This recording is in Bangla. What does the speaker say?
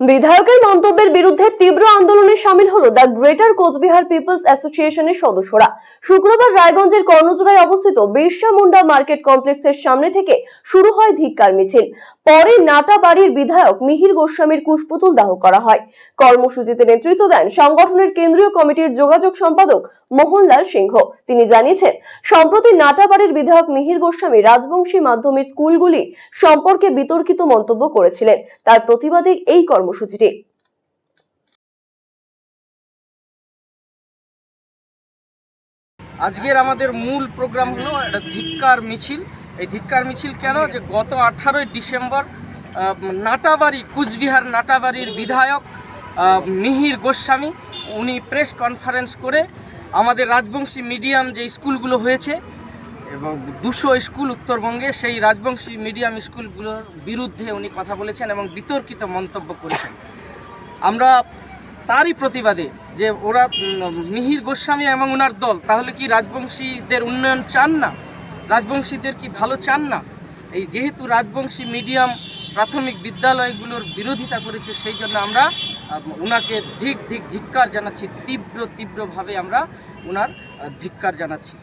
বিধায়কের মন্তব্যের বিরুদ্ধে তীব্র আন্দোলনে সামিল হলো দ্য গ্রেটার কোচবিহার পিপলস অ্যাসোসিয়েশনের সদস্যরা। শুক্রবার রায়গঞ্জের কর্ণজোড়ায় অবস্থিত বিরসা মুন্ডা মার্কেট কমপ্লেক্সের সামনে থেকে শুরু হয় ধিক্কার মিছিল। পরে নাটাবাড়ির বিধায়ক মিহির গোস্বামীর কুশপুতুল দাহ করা হয়। কর্মসূচিতে নেতৃত্ব দেন সংগঠনের কেন্দ্রীয় কমিটির যোগাযোগ সম্পাদক মোহনলাল সিংহ। তিনি জানিয়েছেন, সম্প্রতি নাটাবাড়ির বিধায়ক মিহির গোস্বামী রাজবংশী মাধ্যমিক স্কুলগুলি সম্পর্কে বিতর্কিত মন্তব্য করেছিলেন। তার প্রতিবাদে এই কর্মসূচিটি আজকের আমাদের মূল প্রোগ্রাম হলো একটা ধিক্কার মিছিল। এই ধিক্কার মিছিল কেন? যে গত আঠারোই ডিসেম্বর নাটাবাড়ি, কুচবিহার নাটাবাড়ির বিধায়ক মিহির গোস্বামী, উনি প্রেস কনফারেন্স করে আমাদের রাজবংশী মিডিয়াম যে স্কুলগুলো হয়েছে এবং দুশো স্কুল উত্তরবঙ্গে সেই রাজবংশী মিডিয়াম স্কুলগুলোর বিরুদ্ধে উনি কথা বলেছেন এবং বিতর্কিত মন্তব্য করেছেন। আমরা তারই প্রতিবাদে যে ওরা মিহির গোস্বামী এবং ওনার দল, তাহলে কি রাজবংশীদের উন্নয়ন চান না? রাজবংশীদের কি ভালো চান না? এই যেহেতু রাজবংশী মিডিয়াম প্রাথমিক বিদ্যালয়গুলোর বিরোধিতা করেছে, সেই জন্য আমরা ওনাকে ধিক ধিক ধিক্কার জানাচ্ছি, তীব্র তীব্রভাবে আমরা ওনার ধিক্কার জানাচ্ছি।